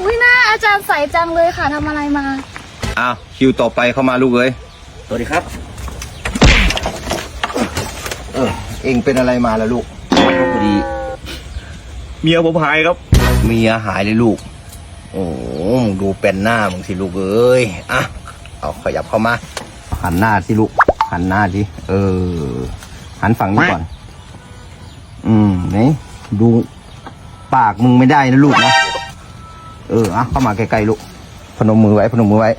อุ้ยหน้าอาจารย์ใสจังเลยค่ะทำอะไรมา อ้าวคิวต่อไปเข้ามาลูกเอ้ยสวัสดีครับ เออเองเป็นอะไรมาล่ะลูกพอดี เมียผมหายครับ เมียหายเลยลูก โอ้มึงดูเป็นหน้ามึงสิลูกเอ้ยอะเอาขยับเข้ามา หันหน้าสิลูก หันหน้าสิเออ หันฝั่งนี้ก่อน อืมนี่ดูปากมึงไม่ได้นะลูกนะ เอออะเข้ามาใกล้ๆลูกพนมมือไว้พนมมือไว้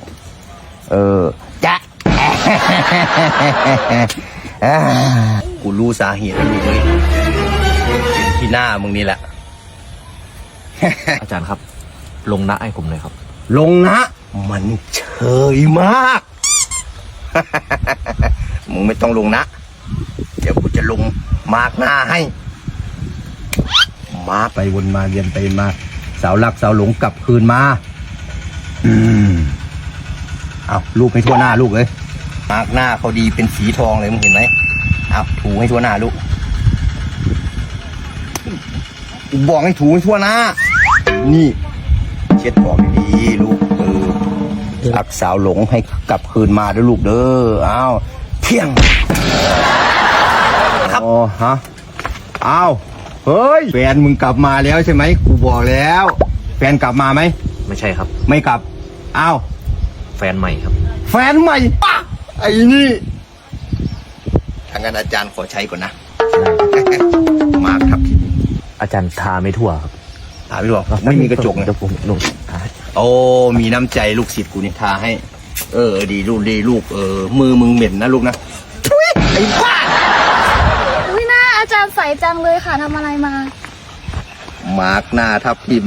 เออจ๊ะอ่ากูรู้สาเหตุแล้วลูกเอ้ยเป็นที่หน้ามึงนี่แหละ อาจารย์ครับ ลงนะให้ผมเลยครับ ลงนะ มันเฉยมาก มึงไม่ต้องลงนะ เดี๋ยวกูจะลงมาร์กหน้าให้ มาไปวนมาเรียนไปมา สาวรักสาวหลงกลับคืนมา อืมเอาลูกให้ทั่วหน้าลูกเลยมาร์กหน้าเขาดีเป็นสีทองเลยมึงเห็นไหมเอาถูให้ทั่วหน้าลูกกูบอกให้ถูให้ทั่วหน้า นี่ เช็ดออกดีๆลูกเออรักสาวหลงให้กลับคืนมาด้วยลูกเด้ออ้าวเพียงครับอ๋อฮะอ้าว เฮ้ยแฟนมึงกลับมาแล้วใช่ไหมกูบอกแล้ว แฟนกลับมาไหมไม่ใช่ครับ ไม่กลับอ้าวแฟนใหม่ครับ แฟนใหม่ปะไอ้นี่ทางนั้นอาจารย์ขอใช้ก่อนนะ มาร์คครับทีนี้อาจารย์ทาไม่ทั่วครับถามพี่บอกไม่มีกระจกนะเดี๋ยวผมลงทาให้โอ้มีน้ำใจลูกศิษย์กูนี่ทาให้ เออ ดีลูกดีลูกเออมือมึงเหม็นนะลูกนะทุยไอ้บ้าอุ้ยหน้าอา จังเลยค่ะทำอะไรมา มาร์กหน้าทับทิม